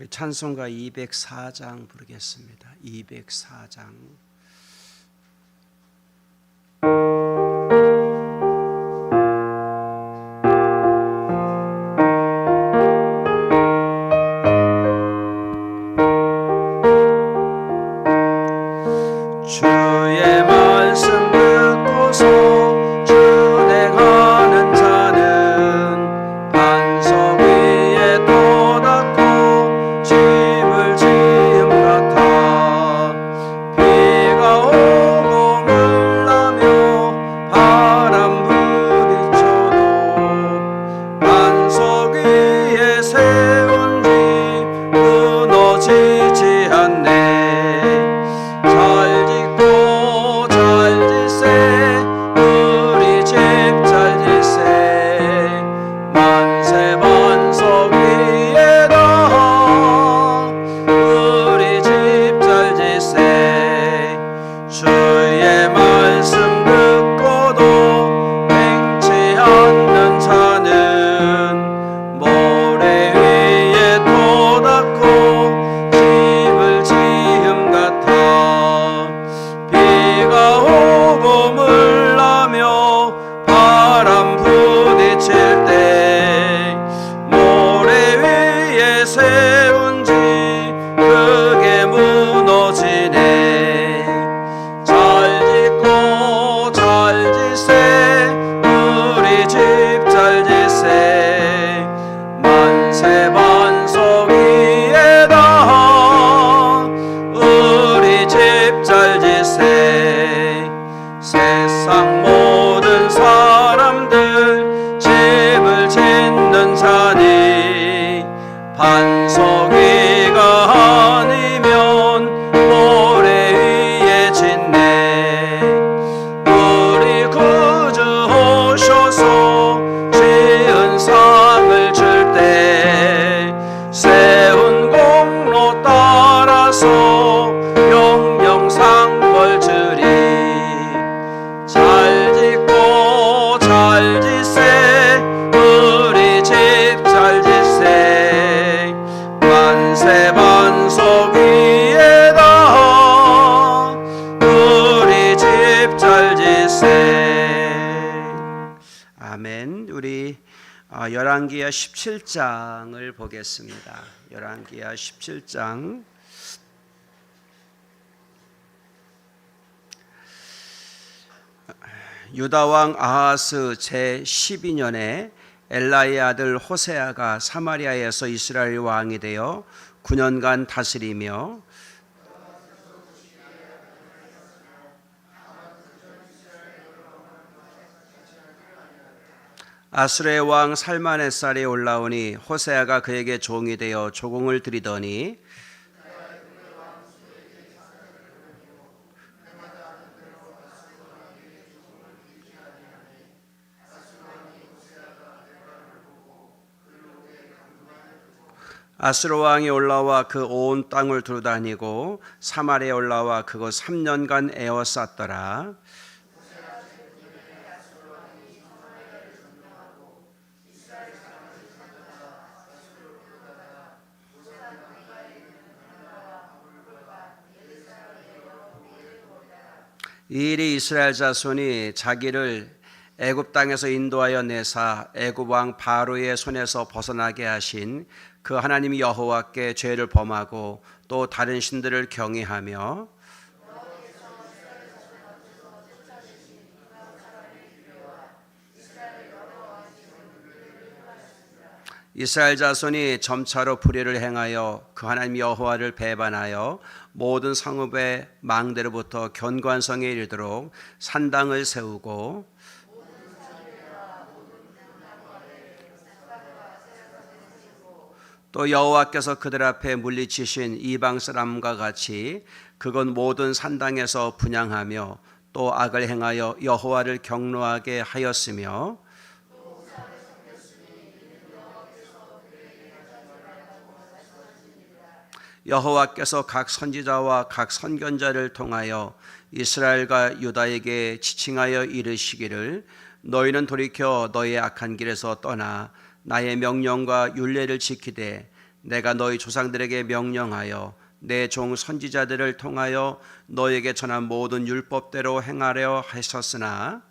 우리 찬송가 204장 부르겠습니다. 204장. 열왕기야 17장을 보겠습니다. 열왕기야 17장. 유다 왕 아하스 제 12년에 엘라의 아들 호세아가 사마리아에서 이스라엘 왕이 되어 9년간 다스리며 아수르의 왕 살마네살이 올라오니 호세아가 그에게 종이 되어 조공을 드리더니 아수르 왕이 올라와 그 온 땅을 두루다니고 사마리에 올라와 그곳 3년간 에워쌌더라. 이 일이 이스라엘 자손이 자기를 애굽 땅에서 인도하여 내사 애굽 왕 바로의 손에서 벗어나게 하신 그 하나님 여호와께 죄를 범하고 또 다른 신들을 경외하며 이스라엘 자손이 점차로 불의를 행하여 그 하나님 여호와를 배반하여 모든 성읍의 망대로부터 견관성에 이르도록 산당을 세우고 또 여호와께서 그들 앞에 물리치신 이방 사람과 같이 그건 모든 산당에서 분양하며 또 악을 행하여 여호와를 경노하게 하였으며 여호와께서 각 선지자와 각 선견자를 통하여 이스라엘과 유다에게 지칭하여 이르시기를 너희는 돌이켜 너의 악한 길에서 떠나 나의 명령과 율례를 지키되 내가 너희 조상들에게 명령하여 내 종 선지자들을 통하여 너에게 전한 모든 율법대로 행하려 하셨으나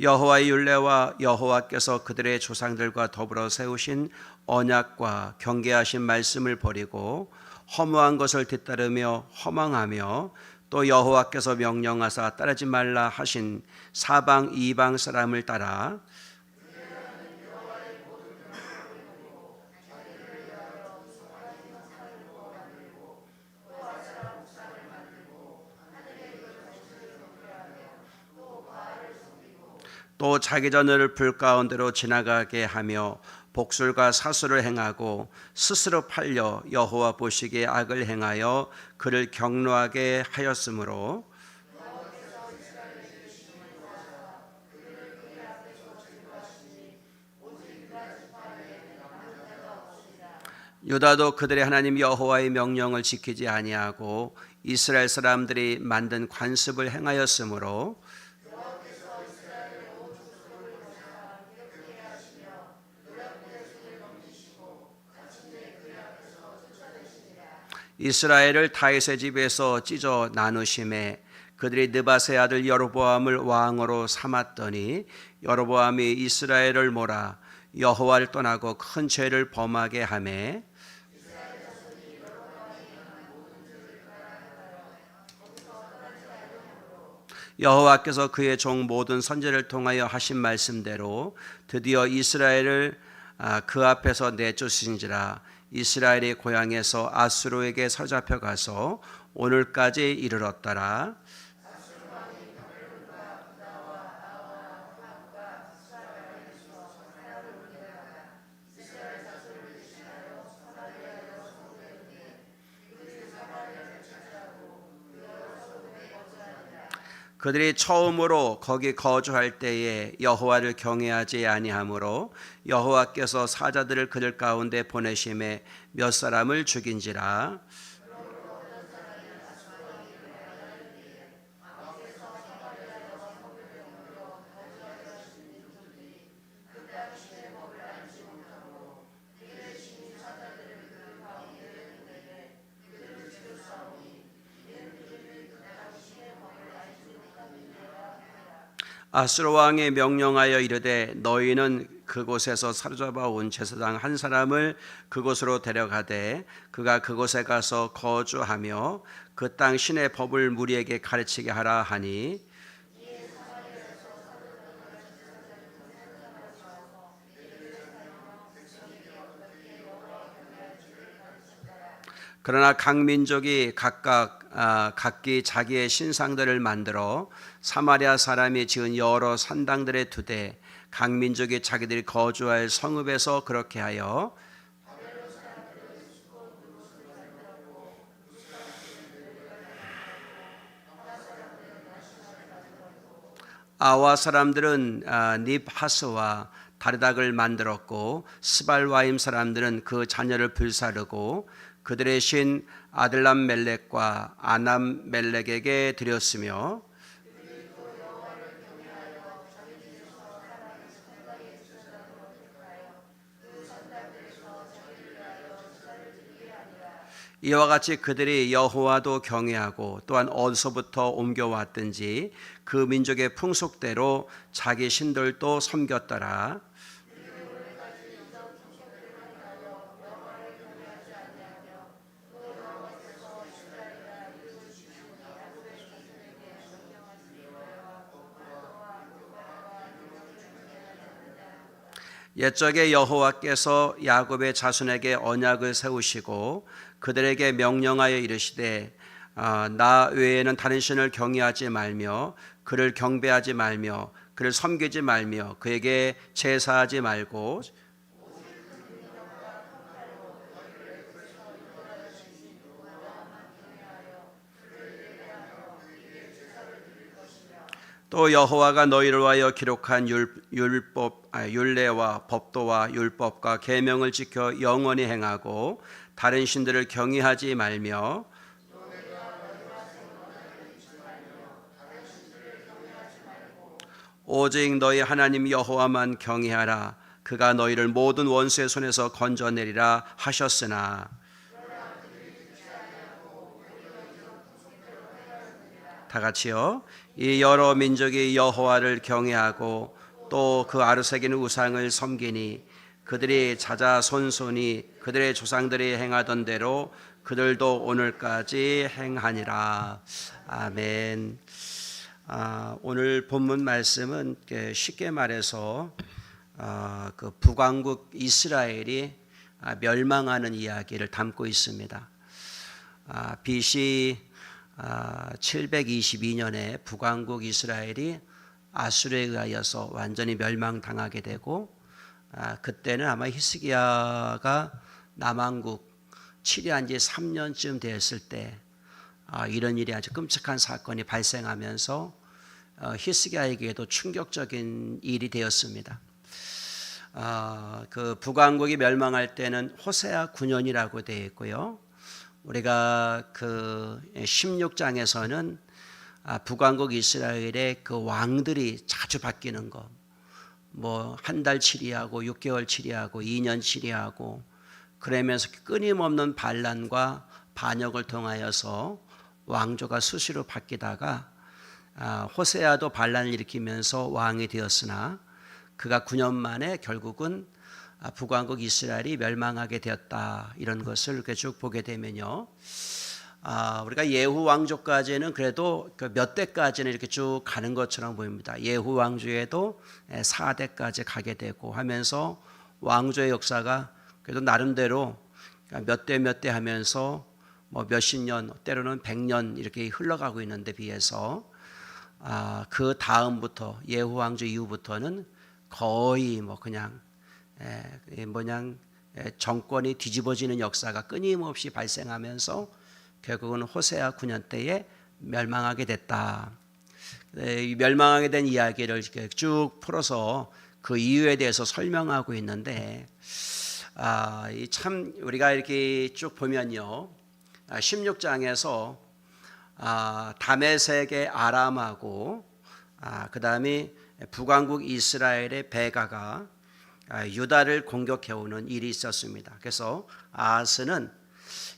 여호와의 율례와 여호와께서 그들의 조상들과 더불어 세우신 언약과 경계하신 말씀을 버리고 허무한 것을 뒤따르며 허망하며 또 여호와께서 명령하사 따르지 말라 하신 사방 이방 사람을 따라 또 자기 전을 불 가운데로 지나가게 하며 복술과 사수를 행하고 스스로 팔려 여호와 보시기에 악을 행하여 그를 경노하게 하였으므로 유다도 그들의 하나님 여호와의 명령을 지키지 아니하고 이스라엘 사람들이 만든 관습을 행하였으므로 이스라엘을 다윗의 집에서 찢어 나누심에 그들이 느바세 아들 여로보암을 왕으로 삼았더니 여로보암이 이스라엘을 몰아 여호와를 떠나고 큰 죄를 범하게 하매 여호와께서 그의 종 모든 선제를 통하여 하신 말씀대로 드디어 이스라엘을 아, 그 앞에서 내쫓으신지라 이스라엘의 고향에서 아수로에게 사로잡혀 가서 오늘까지 이르렀더라. 그들이 처음으로 거기 거주할 때에 여호와를 경외하지 아니하므로 여호와께서 사자들을 그들 가운데 보내심에 몇 사람을 죽인지라 아수르 왕의 명령하여 이르되 너희는 그곳에서 사로잡아 온 제사장 한 사람을 그곳으로 데려가되 그가 그곳에 가서 거주하며 그 땅 신의 법을 무리에게 가르치게 하라 하니 그러나 각 민족이 각각 아, 각기 자기의 신상들을 만들어 사마리아 사람이 지은 여러 산당들에 두되 각 민족이 자기들이 거주할 성읍에서 그렇게 하여 아와 사람들은 아, 닙하스와 다르닥을 만들었고 스발와임 사람들은 그 자녀를 불사르고 그들의 신 아들람 멜렉과 아남 멜렉에게 드렸으며 이와 같이 그들이 여호와도 경외하고 또한 어디서부터 옮겨왔든지 그 민족의 풍속대로 자기 신들도 섬겼더라. 옛적에 여호와께서 야곱의 자손에게 언약을 세우시고 그들에게 명령하여 이르시되 아, 나 외에는 다른 신을 경외하지 말며 그를 경배하지 말며 그를 섬기지 말며 그에게 제사하지 말고 또 여호와가 너희를 위하여 기록한 율, 율법 아, 율례와 법도와 율법과 계명을 지켜 영원히 행하고 다른 신들을 경외하지 말며 오직 너희 하나님 여호와만 경외하라 그가 너희를 모든 원수의 손에서 건져내리라 하셨으나 다 같이요. 이 여러 민족이 여호와를 경외하고 또 그 아르새긴 우상을 섬기니 그들이 자자손손이 그들의 조상들이 행하던 대로 그들도 오늘까지 행하니라. 아멘. 아, 오늘 본문 말씀은 쉽게 말해서 아, 그 북왕국 이스라엘이 아, 멸망하는 이야기를 담고 있습니다. 아, BC 아, 722년에 북왕국 이스라엘이 아수르에 의하여서 완전히 멸망당하게 되고 아, 그때는 아마 히스기야가 남왕국 치리한 지 3년쯤 되었을 때 아, 이런 일이 아주 끔찍한 사건이 발생하면서 어, 히스기야에게도 충격적인 일이 되었습니다. 아, 그 북왕국이 멸망할 때는 호세아 9년이라고 되어 있고요. 우리가 그 16장에서는 아, 북왕국 이스라엘의 그 왕들이 자주 바뀌는 거, 뭐 한 달 치리하고 6개월 치리하고 2년 치리하고 그러면서 끊임없는 반란과 반역을 통하여서 왕조가 수시로 바뀌다가 아, 호세아도 반란을 일으키면서 왕이 되었으나 그가 9년 만에 결국은 아, 북왕국 이스라엘이 멸망하게 되었다 이런 것을 이렇게 쭉 보게 되면요. 아, 우리가 예후 왕조까지는 그래도 그몇 대까지는 이렇게 쭉 가는 것처럼 보입니다. 예후 왕조에도 4대까지 가게 되고 하면서 왕조의 역사가 그래도 나름대로 몇 대 몇 대 하면서 뭐 몇십 년 때로는 백 년 이렇게 흘러가고 있는데 비해서 아, 그 다음부터 예후 왕조 이후부터는 거의 뭐 그냥 에, 뭐냥 에, 정권이 뒤집어지는 역사가 끊임없이 발생하면서 결국은 호세아 9년 때에 멸망하게 됐다. 네, 이 멸망하게 된 이야기를 쭉 풀어서 그 이유에 대해서 설명하고 있는데 아, 이참 우리가 이렇게 쭉 보면요. 아, 16장에서 아, 다메섹의 아람하고 아, 그다음에 북왕국 이스라엘의 베가가 아, 유다를 공격해오는 일이 있었습니다. 그래서 아스는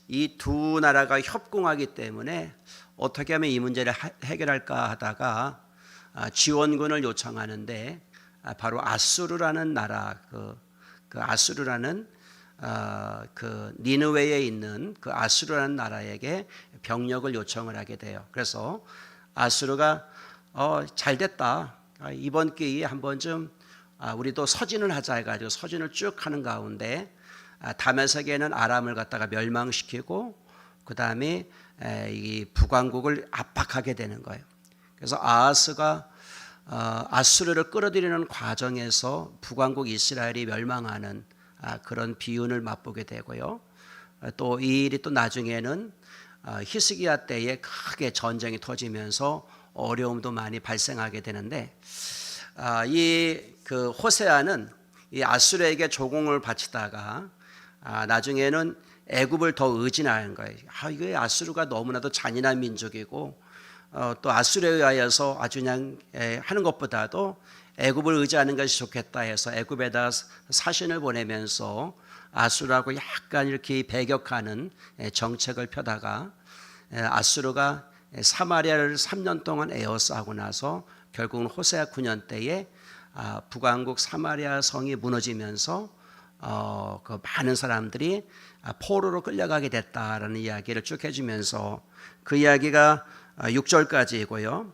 이 두 나라가 협공하기 때문에 어떻게 하면 이 문제를 하- 해결할까 하다가 아, 지원군을 요청하는데 아, 바로 아수르라는 나라 그, 그 아수르라는 아, 그 니느웨에 있는 그 아수르라는 나라에게 병력을 요청을 하게 돼요. 그래서 아수르가 어, 잘 됐다. 아, 이번 기회에 한 번쯤 아, 우리도 서진을 하자 해가지고 서진을 쭉 하는 가운데 아, 다메섹에는 아람을 갖다가 멸망시키고 그 다음에 이 북왕국을 압박하게 되는 거예요. 그래서 아하스가 어, 아수르를 끌어들이는 과정에서 북왕국 이스라엘이 멸망하는 아, 그런 비운을 맛보게 되고요. 또 이 일이 또 나중에는 아, 히스기야 때에 크게 전쟁이 터지면서 어려움도 많이 발생하게 되는데 아, 이 그 호세아는 이 아수르에게 조공을 바치다가 아, 나중에는 애굽을 더 의진하는 거예요. 아, 이게 아수르가 너무나도 잔인한 민족이고 어, 또 아수르에 의하여서 아주 그냥 에, 하는 것보다도 애굽을 의지하는 것이 좋겠다 해서 애굽에다 사신을 보내면서 아수르하고 약간 이렇게 배격하는 에, 정책을 펴다가 에, 아수르가 사마리아를 3년 동안 에워싸고 나서 결국은 호세아 9년 때에 아, 북왕국 사마리아 성이 무너지면서 어, 그 많은 사람들이 아, 포로로 끌려가게 됐다라는 이야기를 쭉 해주면서 그 이야기가 6절까지이고요.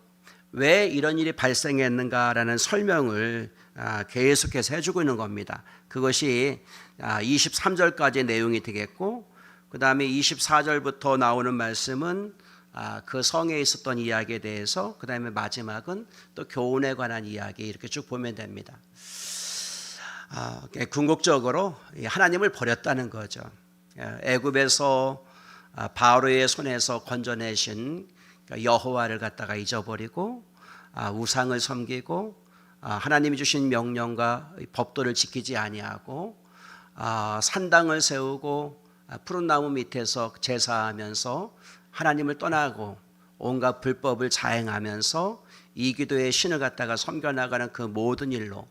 왜 이런 일이 발생했는가라는 설명을 아, 계속해서 해주고 있는 겁니다. 그것이 23절까지 내용이 되겠고, 그 다음에 24절부터 나오는 말씀은 아, 그 성에 있었던 이야기에 대해서, 그 다음에 마지막은 또 교훈에 관한 이야기 이렇게 쭉 보면 됩니다. 아, 궁극적으로 하나님을 버렸다는 거죠. 예, 애굽에서 아, 바로의 손에서 건져내신 그러니까 여호와를 갖다가 잊어버리고 아, 우상을 섬기고 아, 하나님이 주신 명령과 법도를 지키지 아니하고 산당을 세우고 푸른 나무 밑에서 제사하면서 하나님을 떠나고 온갖 불법을 자행하면서 이기도의 신을 갖다가 섬겨나가는 그 모든 일로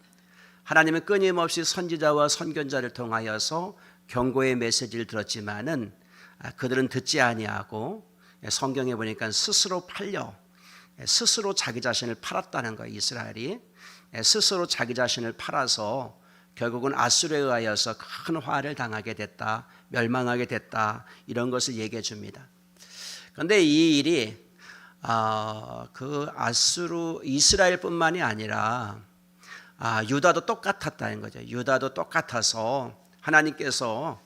하나님은 끊임없이 선지자와 선견자를 통하여서 경고의 메시지를 들었지만은 아, 그들은 듣지 아니하고 예, 성경에 보니까 스스로 팔려 예, 스스로 자기 자신을 팔았다는 거예요 이스라엘이 예, 스스로 자기 자신을 팔아서 결국은 아수르에 의하여서 큰 화를 당하게 됐다 멸망하게 됐다 이런 것을 얘기해 줍니다. 그런데 이 일이 아, 그 아수르 이스라엘뿐만이 아니라 아, 유다도 똑같았다는 거죠. 유다도 똑같아서 하나님께서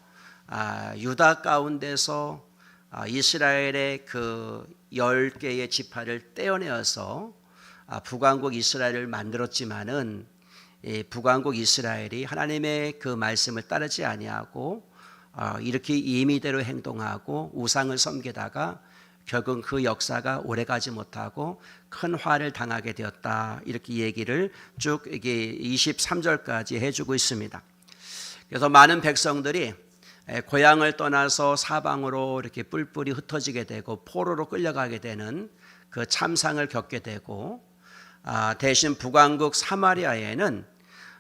아, 유다 가운데서 아, 이스라엘의 그 열 개의 지파를 떼어내어서 아, 북왕국 이스라엘을 만들었지만은 이 북왕국 이스라엘이 하나님의 그 말씀을 따르지 아니하고 아, 이렇게 임의대로 행동하고 우상을 섬기다가 결국 그 역사가 오래가지 못하고 큰 화를 당하게 되었다 이렇게 얘기를 쭉 이게 23절까지 해주고 있습니다. 그래서 많은 백성들이 에, 고향을 떠나서 사방으로 이렇게 뿔뿔이 흩어지게 되고 포로로 끌려가게 되는 그 참상을 겪게 되고 아, 대신 북왕국 사마리아에는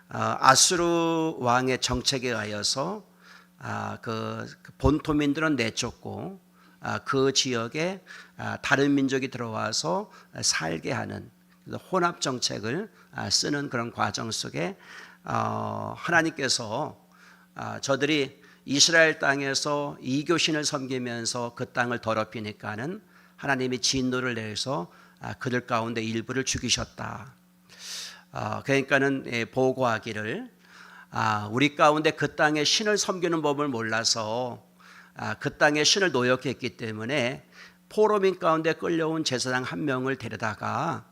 아, 아수르 왕의 정책에 의하여서 아, 그 본토민들은 내쫓고 아, 그 지역에 아, 다른 민족이 들어와서 살게 하는 혼합 정책을 아, 쓰는 그런 과정 속에 어, 하나님께서 아, 저들이 이스라엘 땅에서 이교신을 섬기면서 그 땅을 더럽히니까는 하나님이 진노를 내서 아, 그들 가운데 일부를 죽이셨다. 아, 그러니까는 예, 보고하기를 아, 우리 가운데 그 땅에 신을 섬기는 법을 몰라서 아, 그 땅에 신을 노역했기 때문에 포로민 가운데 끌려온 제사장 한 명을 데려다가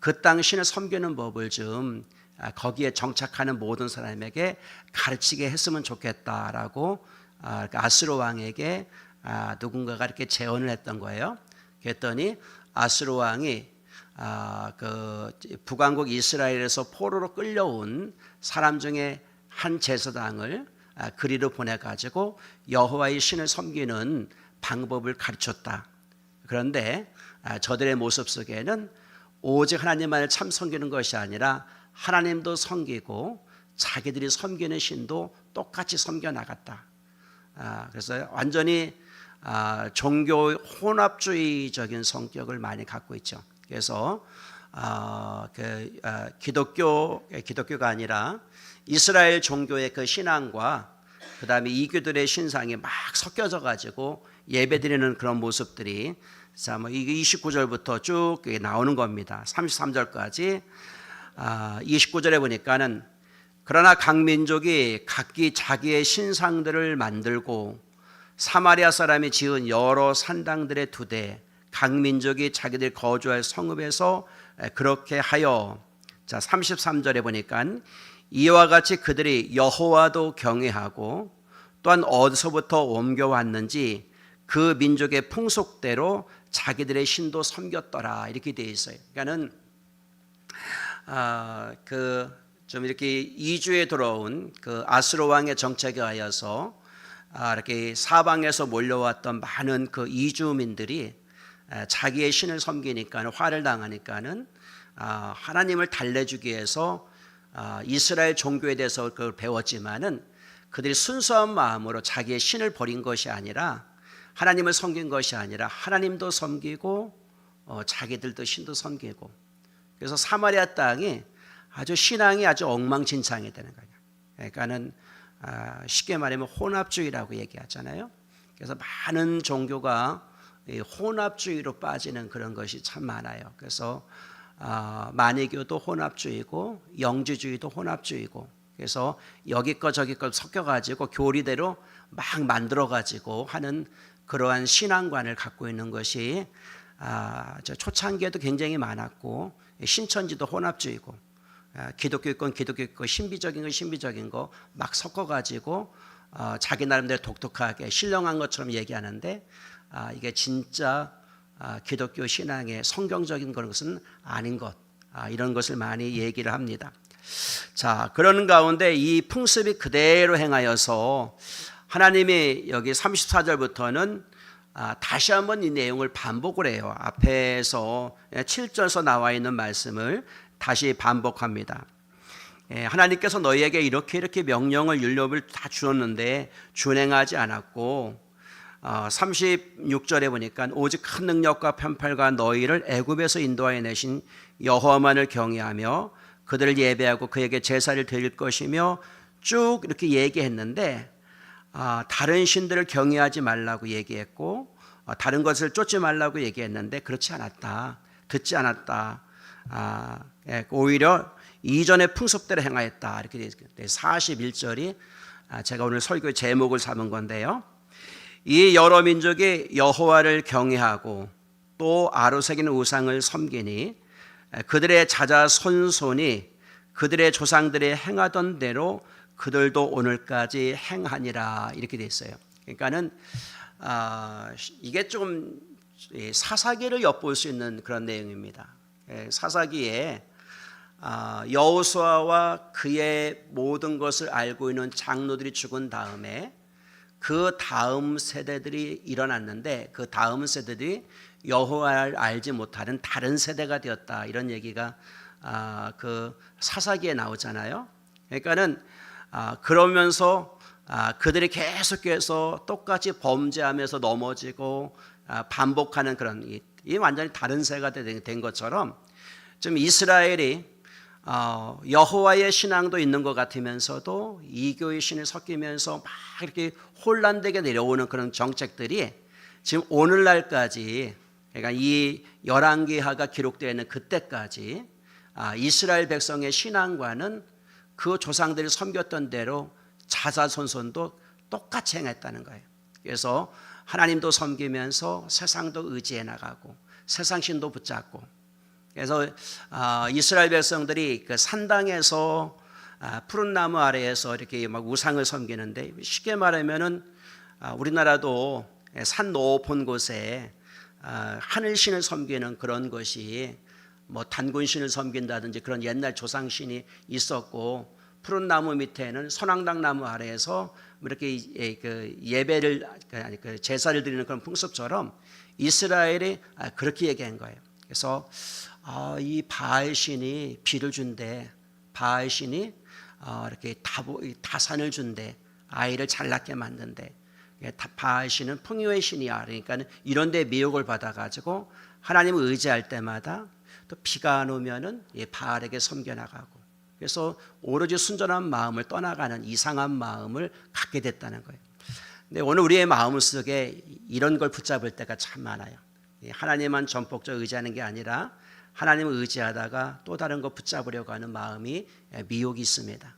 그 땅 신을 섬기는 법을 좀 아, 거기에 정착하는 모든 사람에게 가르치게 했으면 좋겠다라고 아, 그 아스로 왕에게 아, 누군가가 이렇게 제언을 했던 거예요. 그랬더니 아스로 왕이 아, 그 북왕국 이스라엘에서 포로로 끌려온 사람 중에 한 제사장을 아, 그리로 보내 가지고 여호와의 신을 섬기는 방법을 가르쳤다. 그런데 아, 저들의 모습 속에는 오직 하나님만을 참 섬기는 것이 아니라 하나님도 섬기고 자기들이 섬기는 신도 똑같이 섬겨 나갔다. 아, 그래서 완전히 아, 종교 혼합주의적인 성격을 많이 갖고 있죠. 그래서 아, 그, 아, 기독교 기독교가 아니라 이스라엘 종교의 그 신앙과 그 다음에 이교들의 신상이 막 섞여져 가지고 예배 드리는 그런 모습들이 자, 뭐 이게 29절부터 쭉 나오는 겁니다. 33절까지 아, 29절에 보니까는 그러나 각 민족이 각기 자기의 신상들을 만들고 사마리아 사람이 지은 여러 산당들의 두대 각 민족이 자기들 거주할 성읍에서 그렇게 하여 자 33절에 보니까 이와 같이 그들이 여호와도 경외하고 또한 어디서부터 옮겨왔는지 그 민족의 풍속대로 자기들의 신도 섬겼더라 이렇게 되어 있어요. 그러니까는 아, 그 좀 이렇게 이주에 들어온 그 아스로 왕의 정책에 하여서 아, 이렇게 사방에서 몰려왔던 많은 그 이주민들이 자기의 신을 섬기니까 화를 당하니까는 아, 하나님을 달래주기 위해서 아, 이스라엘 종교에 대해서 그걸 배웠지만은 그들이 순수한 마음으로 자기의 신을 버린 것이 아니라 하나님을 섬긴 것이 아니라 하나님도 섬기고 어, 자기들도 신도 섬기고 그래서 사마리아 땅이 아주 신앙이 아주 엉망진창이 되는 거예요. 그러니까는 아, 쉽게 말하면 혼합주의라고 얘기하잖아요. 그래서 많은 종교가 혼합주의로 빠지는 그런 것이 참 많아요. 그래서 아, 만이교도 혼합주의고 영지주의도 혼합주의고. 그래서 여기 거 저기 거 섞여가지고 교리대로 막 만들어가지고 하는 그러한 신앙관을 갖고 있는 것이 아, 초창기에도 굉장히 많았고 신천지도 혼합주의고 아, 기독교 건 기독교 있고 신비적인 건 신비적인 거 막 섞어가지고 어, 자기 나름대로 독특하게 신령한 것처럼 얘기하는데 아, 이게 진짜 아, 기독교 신앙의 성경적인 것은 아닌 것 아, 이런 것을 많이 얘기를 합니다. 자 그런 가운데 이 풍습이 그대로 행하여서 하나님이 여기 34절부터는 아, 다시 한번 이 내용을 반복을 해요. 앞에서 7절에서 나와 있는 말씀을 다시 반복합니다. 예, 하나님께서 너희에게 이렇게 이렇게 명령을 율법을 다 주었는데 준행하지 않았고 어, 36절에 보니까 오직 큰 능력과 편팔과 너희를 애굽에서 인도하여 내신 여호와만을 경외하며 그들을 예배하고 그에게 제사를 드릴 것이며 쭉 이렇게 얘기했는데 아, 다른 신들을 경외하지 말라고 얘기했고 어, 다른 것을 쫓지 말라고 얘기했는데 그렇지 않았다. 듣지 않았다. 아, 예, 오히려 이전의 풍습대로 행하였다. 이렇게 되어 있습니다. 41절이 아, 제가 오늘 설교 제목을 삼은 건데요. 이 여러 민족이 여호와를 경외하고 또 아로새기는 우상을 섬기니 그들의 자자 손손이 그들의 조상들이 행하던 대로 그들도 오늘까지 행하니라 이렇게 돼 있어요. 그러니까는 아, 이게 좀 사사기를 엿볼 수 있는 그런 내용입니다. 예, 사사기에 아, 여호수아와 그의 모든 것을 알고 있는 장로들이 죽은 다음에 그 다음 세대들이 일어났는데 그 다음 세대들이 여호와를 알지 못하는 다른 세대가 되었다 이런 얘기가 아, 그 사사기에 나오잖아요. 그러니까는 아, 그러면서 아, 그들이 계속해서 똑같이 범죄하면서 넘어지고 아, 반복하는 그런 이, 이 완전히 다른 세가 된, 된 것처럼 좀 이스라엘이 어, 여호와의 신앙도 있는 것 같으면서도 이교의 신이 섞이면서 막 이렇게 혼란되게 내려오는 그런 정책들이 지금 오늘날까지 그러니까 이 열왕기하가 기록되어 있는 그때까지 아, 이스라엘 백성의 신앙과는 그 조상들이 섬겼던 대로 자자손손도 똑같이 행했다는 거예요. 그래서 하나님도 섬기면서 세상도 의지해 나가고 세상 신도 붙잡고 그래서 아, 이스라엘 백성들이 그 산당에서 아, 푸른 나무 아래에서 이렇게 막 우상을 섬기는데 쉽게 말하면은 아, 우리나라도 산 높은 곳에 하늘신을 섬기는 그런 것이 뭐 단군신을 섬긴다든지 그런 옛날 조상신이 있었고 푸른 나무 밑에는 선앙당 나무 아래에서 뭐 이렇게 그 예배를 아니 그 제사를 드리는 그런 풍습처럼 이스라엘이 그렇게 얘기한 거예요. 그래서 아, 이 바알 신이 비를 준대. 바알 신이 어, 이렇게 다보, 다산을 준대. 아이를 잘 낳게 만든대. 바알 신은 풍요의 신이야. 그러니까 이런 데 미혹을 받아가지고 하나님을 의지할 때마다 또 비가 안 오면은 바알에게 섬겨나가고 그래서 오로지 순전한 마음을 떠나가는 이상한 마음을 갖게 됐다는 거예요. 근데 오늘 우리의 마음 속에 이런 걸 붙잡을 때가 참 많아요. 하나님만 전폭적으로 의지하는 게 아니라 하나님을 의지하다가 또 다른 거 붙잡으려고 하는 마음이 미혹이 있습니다.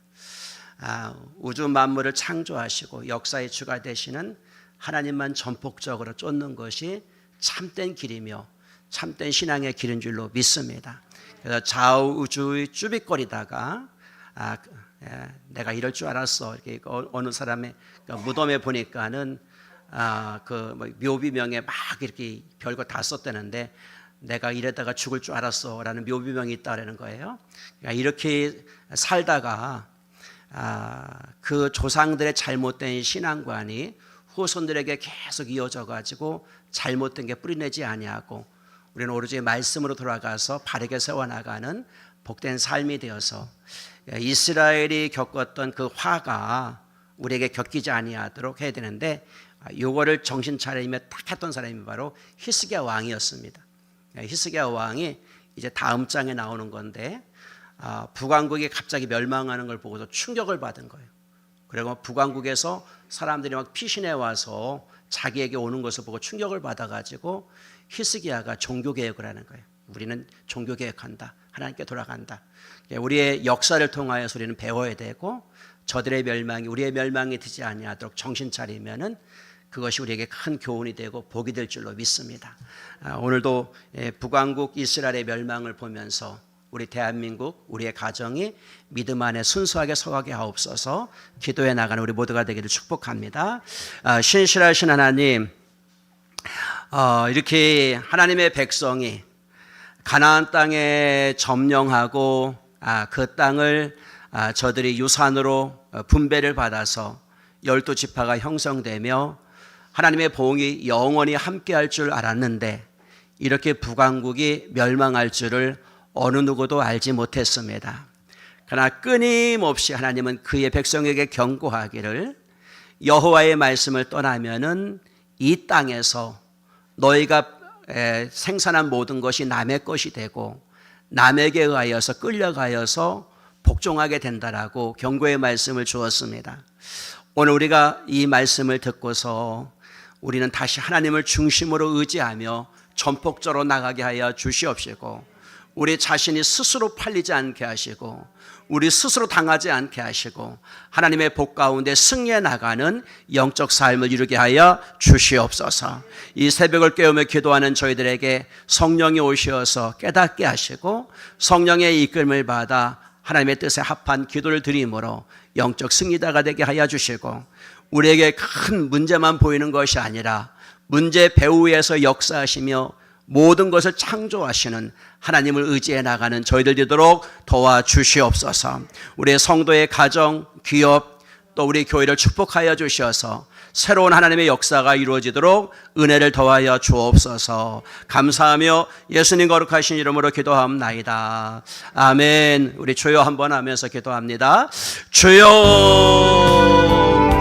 아, 우주 만물을 창조하시고 역사의 주가 되시는 하나님만 전폭적으로 쫓는 것이 참된 길이며 참된 신앙의 길인 줄로 믿습니다. 그래서 좌우주의 쭈빗거리다가 아, 예, 내가 이럴 줄 알았어. 이렇게 어느 사람의 그 무덤에 보니까는 아, 그 뭐 묘비명에 막 이렇게 별거 다 썼다는데 내가 이러다가 죽을 줄 알았어 라는 묘비명이 있다라는 거예요. 그러니까 이렇게 살다가 아, 그 조상들의 잘못된 신앙관이 후손들에게 계속 이어져 가지고 잘못된 게 뿌리내지 아니하고 우리는 오로지 말씀으로 돌아가서 바르게 세워나가는 복된 삶이 되어서 이스라엘이 겪었던 그 화가 우리에게 겪이지 아니하도록 해야 되는데 요거를 정신 차리며 딱 했던 사람이 바로 히스기야 왕이었습니다. 히스기야 왕이 이제 다음 장에 나오는 건데 북왕국이 갑자기 멸망하는 걸 보고서 충격을 받은 거예요. 그리고 북왕국에서 사람들이 막 피신해 와서 자기에게 오는 것을 보고 충격을 받아가지고 히스기야가 종교 개혁을 하는 거예요. 우리는 종교 개혁한다. 하나님께 돌아간다. 우리의 역사를 통하여서 우리는 배워야 되고 저들의 멸망이 우리의 멸망이 되지 아니하도록 정신 차리면은 그것이 우리에게 큰 교훈이 되고 복이 될 줄로 믿습니다. 아, 오늘도 예, 북왕국 이스라엘의 멸망을 보면서 우리 대한민국 우리의 가정이 믿음 안에 순수하게 서가게 하옵소서 기도해 나가는 우리 모두가 되기를 축복합니다. 아, 신실하신 하나님 어, 이렇게 하나님의 백성이 가나안 땅에 점령하고 아, 그 땅을 아, 저들이 유산으로 어, 분배를 받아서 열두 지파가 형성되며 하나님의 보응이 영원히 함께할 줄 알았는데 이렇게 북왕국이 멸망할 줄을 어느 누구도 알지 못했습니다. 그러나 끊임없이 하나님은 그의 백성에게 경고하기를 여호와의 말씀을 떠나면은 이 땅에서 너희가 에, 생산한 모든 것이 남의 것이 되고 남에게 의하여서 끌려가여서 복종하게 된다라고 경고의 말씀을 주었습니다. 오늘 우리가 이 말씀을 듣고서 우리는 다시 하나님을 중심으로 의지하며 전폭적으로 나가게 하여 주시옵시고 우리 자신이 스스로 팔리지 않게 하시고 우리 스스로 당하지 않게 하시고 하나님의 복 가운데 승리해 나가는 영적 삶을 이루게 하여 주시옵소서. 이 새벽을 깨우며 기도하는 저희들에게 성령이 오시어서 깨닫게 하시고 성령의 이끌림을 받아 하나님의 뜻에 합한 기도를 드림으로 영적 승리자가 되게 하여 주시고 우리에게 큰 문제만 보이는 것이 아니라 문제 배후에서 역사하시며 모든 것을 창조하시는 하나님을 의지해 나가는 저희들 되도록 도와주시옵소서. 우리의 성도의 가정, 기업, 또 우리 교회를 축복하여 주셔서 새로운 하나님의 역사가 이루어지도록 은혜를 더하여 주옵소서. 감사하며 예수님 거룩하신 이름으로 기도함나이다. 아멘. 우리 주여 한번 하면서 기도합니다. 주여